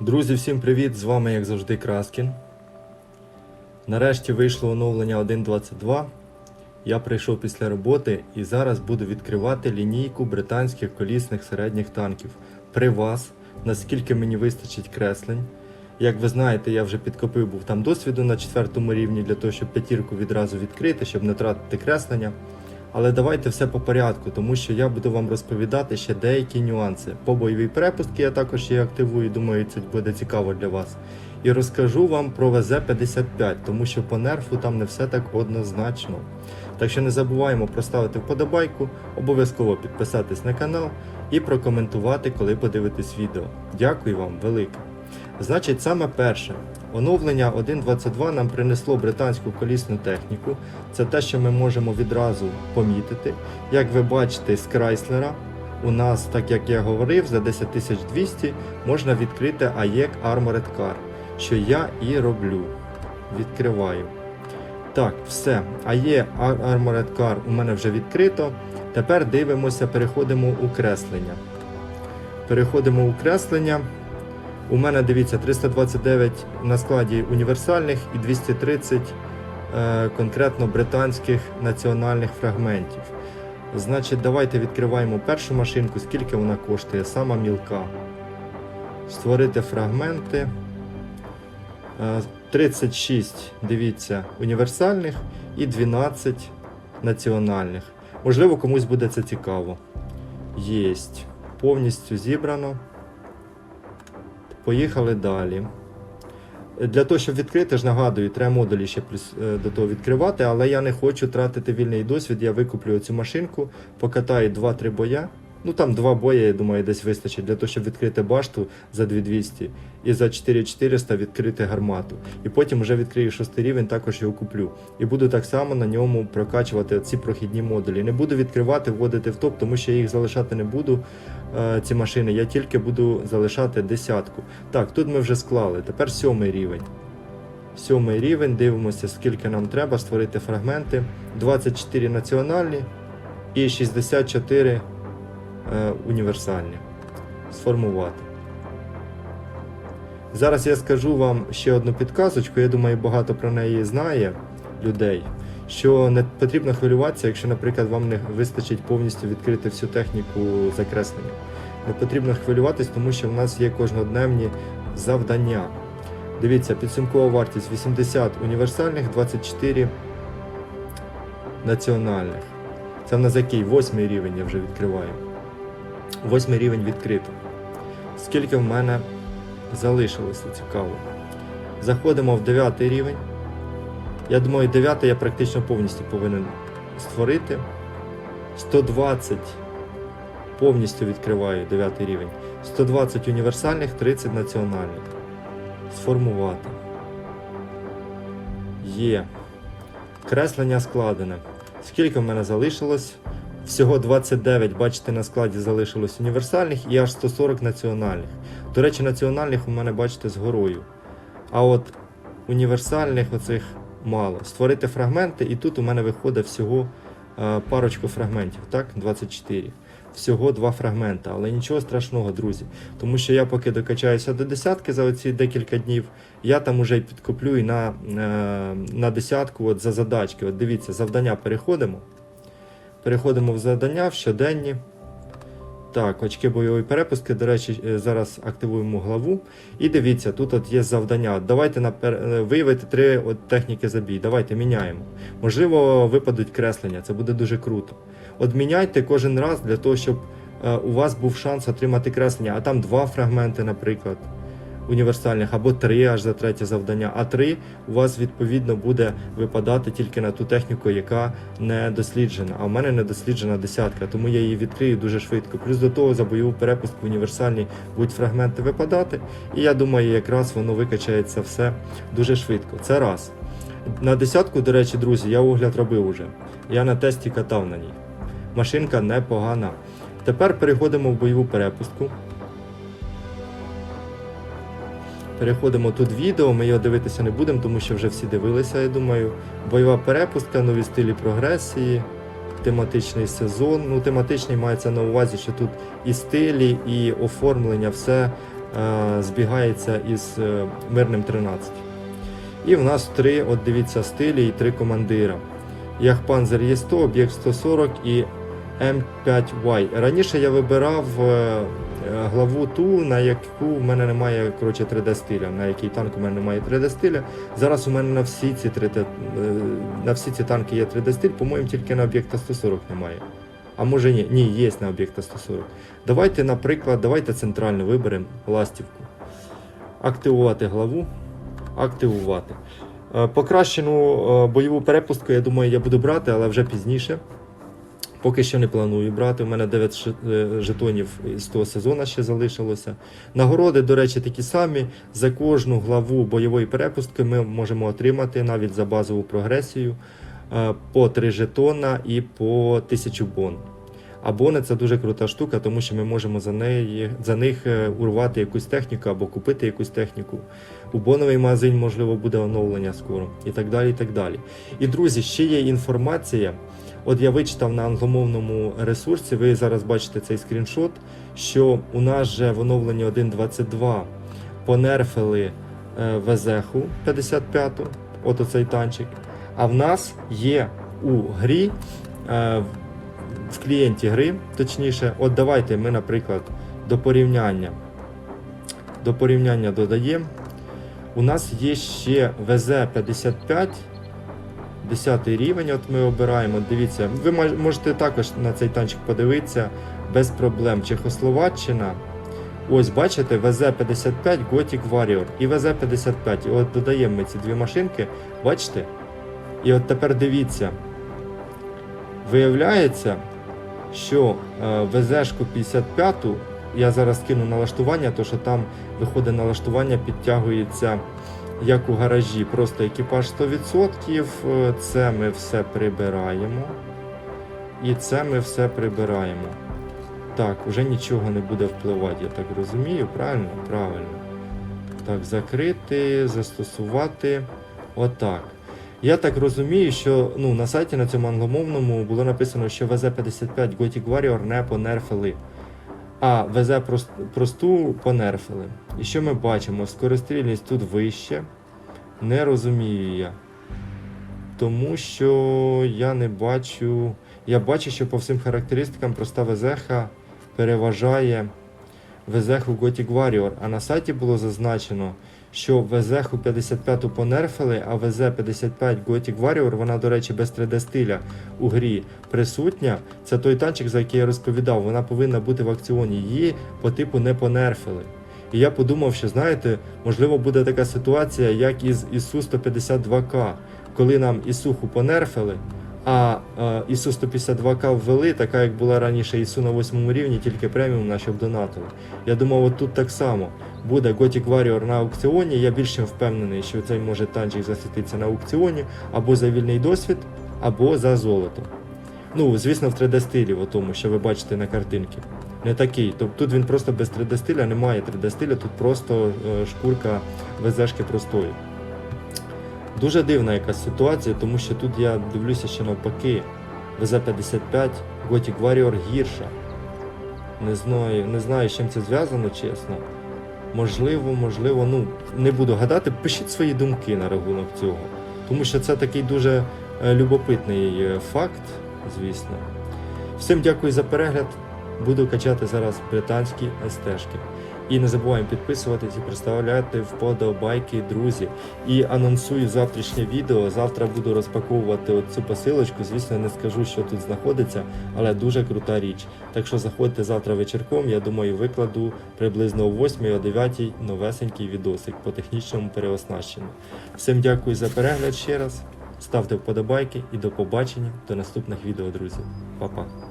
Друзі, всім привіт! З вами, як завжди, Краскін. Нарешті вийшло оновлення 1.22. Я прийшов після роботи і зараз буду відкривати лінійку британських колісних середніх танків. При вас, наскільки мені вистачить креслень. Як ви знаєте, я вже підкопив був там досвіду на четвертому рівні для того, щоб п'ятірку відразу відкрити, щоб не тратити креслення. Але давайте все по порядку, тому що я буду вам розповідати ще деякі нюанси. По бойовій перепустки я також її активую, думаю, це буде цікаво для вас. І розкажу вам про ВЗ-55, тому що по нерфу там не все так однозначно. Так що не забуваємо проставити вподобайку, обов'язково підписатись на канал і прокоментувати, коли подивитесь відео. Дякую вам велике. Значить, саме перше, оновлення 1.22 нам принесло британську колісну техніку. Це те, що ми можемо відразу помітити. Як ви бачите, з Крайслера у нас, так як я говорив, за 10200 можна відкрити AEC Armored Car, що я і роблю. Відкриваю. Так, все. AE Armored Car у мене вже відкрито. Тепер дивимося, переходимо у креслення. Переходимо у креслення. У мене дивіться 329 на складі універсальних і 230 е, конкретно британських національних фрагментів. Значить, давайте відкриваємо першу машинку, скільки вона коштує, сама мілка. Створити фрагменти. Е, 36, дивіться, універсальних і 12 національних. Можливо, комусь буде це цікаво. Єсть. Повністю зібрано. Поїхали далі. Для того, щоб відкрити, ж нагадую, треба модулі ще плюс е, до того відкривати, але я не хочу тратити вільний досвід. Я викуплю цю машинку, покатаю 2-3 боя. Ну там два бої, я думаю, десь вистачить для того, щоб відкрити башту за 2200 і за 4400 відкрити гармату. І потім вже відкрию шостий рівень, також його куплю. І буду так само на ньому прокачувати ці прохідні модулі. Не буду відкривати, вводити в топ, тому що я їх залишати не буду. е, Ці машини, я тільки буду залишати десятку. Так, тут ми вже склали. Тепер сьомий рівень. Сьомий рівень, дивимося, скільки нам треба створити фрагменти. 24 національні і 64 е, універсальні. Сформувати. Зараз я скажу вам ще одну підказочку. Я думаю, багато про неї знає людей. Що не потрібно хвилюватися, якщо, наприклад, вам не вистачить повністю відкрити всю техніку закреслення. Не потрібно хвилюватись, тому що в нас є кожнодневні завдання. Дивіться, підсумкова вартість 80 універсальних, 24 національних. Це в нас який? Восьмий рівень я вже відкриваю. Восьмий рівень відкрито. Скільки в мене залишилося цікаво. Заходимо в 9 рівень. Я думаю, 9 я практично повністю повинен створити. 120 повністю відкриваю 9 рівень. 120 універсальних, 30 національних. Сформувати. Є. Креслення складене. Скільки в мене залишилось? Всього 29, бачите, на складі залишилось універсальних і аж 140 національних. До речі, національних у мене, бачите, з горою. А от універсальних оцих мало. Створити фрагменти, і тут у мене виходить всього е, парочку фрагментів, так? 24. Всього два фрагмента, але нічого страшного, друзі. Тому що я поки докачаюся до десятки за оці декілька днів, я там уже підкуплю і на, е, на десятку от за задачки. От дивіться, завдання переходимо. Переходимо в завдання в щоденні. Так, очки бойової перепустки. До речі, е, зараз активуємо главу. І дивіться, тут от є завдання. Давайте напер... е, виявити три от техніки забій. Давайте міняємо. Можливо, випадуть креслення, це буде дуже круто. От міняйте кожен раз для того, щоб е, у вас був шанс отримати креслення. А там два фрагменти, наприклад, універсальних, або три аж за третє завдання. А три у вас відповідно буде випадати тільки на ту техніку, яка не досліджена. А в мене не досліджена десятка, тому я її відкрию дуже швидко. Плюс до того за бойову перепустку універсальні будуть фрагменти випадати. І я думаю, якраз воно викачається все дуже швидко. Це раз. На десятку, до речі, друзі, я огляд робив уже. Я на тесті катав на ній. Машинка непогана. Тепер переходимо в бойову перепустку. Переходимо тут відео, ми його дивитися не будемо, тому що вже всі дивилися, я думаю. Бойова перепустка, нові стилі прогресії, тематичний сезон. Ну, тематичний мається на увазі, що тут і стилі, і оформлення, все е, збігається із е, мирним 13. І в нас три, от дивіться, стилі і три командира. Яхпанзер є 100, об'єкт 140 і М5Y. Раніше я вибирав е, е, главу ту, на яку в мене немає коротше, 3D стиля, на який танк у мене немає 3D стиля. Зараз у мене на всі ці 3D, е, на всі ці танки є 3D стиль, по-моєму, тільки на об'єкта 140 немає. А може ні, ні, є на об'єкта 140. Давайте, наприклад, давайте центрально виберемо ластівку. Активувати главу. Активувати. Покращену бойову перепустку, я думаю, я буду брати, але вже пізніше. Поки що не планую брати. У мене 9 е, жетонів з того сезону ще залишилося. Нагороди, до речі, такі самі. За кожну главу бойової перепустки ми можемо отримати навіть за базову прогресію е, по 3 жетона і по 1000 бон. А бони це дуже крута штука, тому що ми можемо за, неї, за них е, урвати якусь техніку або купити якусь техніку. У боновий магазин, можливо, буде оновлення скоро і так далі. І так далі. І друзі, ще є інформація. От я вичитав на англомовному ресурсі, ви зараз бачите цей скріншот, що у нас же в оновленні 1.22 понерфили е, Везеху 55-ту, от оцей танчик. А в нас є у грі, е, в клієнті гри, точніше, от давайте ми, наприклад, до порівняння, до порівняння додаємо. У нас є ще ВЗ-55, 10 рівень, от ми обираємо. Дивіться, ви можете також на цей танчик подивитися без проблем. Чехословаччина. Ось бачите, ВЗ-55 Gothic Warrior і ВЗ-55. І от додаємо ми ці дві машинки, бачите? І от тепер дивіться. Виявляється, що е, ВЗ-шку 55 я зараз кину налаштування, то що там виходить налаштування, підтягується як у гаражі, просто екіпаж 100%. е, Це ми все прибираємо. І це ми все прибираємо. Так, уже нічого не буде впливати, я так розумію, правильно? Правильно. Так, закрити, застосувати. Отак. Я так розумію, що ну, на сайті на цьому англомовному було написано, що ВЗ-55 Gothic Warrior не понерфили. А ВЗ просту понерфили. І що ми бачимо? Скорострільність тут вище. Не розумію я. Тому що я не бачу. Я бачу, що по всім характеристикам проста Везеха переважає Везеху Gothic Warrior, а на сайті було зазначено, що ВЗХу 55 понерфили, а ВЗ-55 Gothic Warrior, вона, до речі, без 3D стиля у грі присутня. Це той танчик, за який я розповідав, вона повинна бути в акціоні. Її по типу не понерфили. І я подумав, що знаєте, можливо, буде така ситуація, як із ісу 152К, коли нам Ісуху понерфили, а е, ісу 152К ввели, така як була раніше ісу на 8 рівні, тільки преміум щоб донатили. Я думав, от тут так само буде Gothic Warrior на аукціоні. Я більш чим впевнений, що цей може танчик засвітитися на аукціоні або за вільний досвід, або за золото. Ну, звісно, в 3D стилі, в тому, що ви бачите на картинці. Не такий. Тобто тут він просто без 3D стиля, немає 3D стиля, тут просто е, шкурка ВЗшки простої. Дуже дивна якась ситуація, тому що тут я дивлюся, що навпаки, ВЗ-55, Gothic Warrior гірша. Не знаю, не знаю, з чим це зв'язано, чесно. Можливо, можливо, ну не буду гадати. Пишіть свої думки на рахунок цього. Тому що це такий дуже е, любопитний е, факт, звісно. Всім дякую за перегляд. Буду качати зараз британські СТшки. І не забуваємо підписуватись і представляти вподобайки, друзі. І анонсую завтрашнє відео. Завтра буду розпаковувати цю посилочку. Звісно, не скажу, що тут знаходиться, але дуже крута річ. Так що заходьте завтра вечірком. Я думаю, викладу приблизно о 8 о 9 новесенький відосик по технічному переоснащенню. Всім дякую за перегляд ще раз. Ставте вподобайки і до побачення до наступних відео, друзі. Па-па.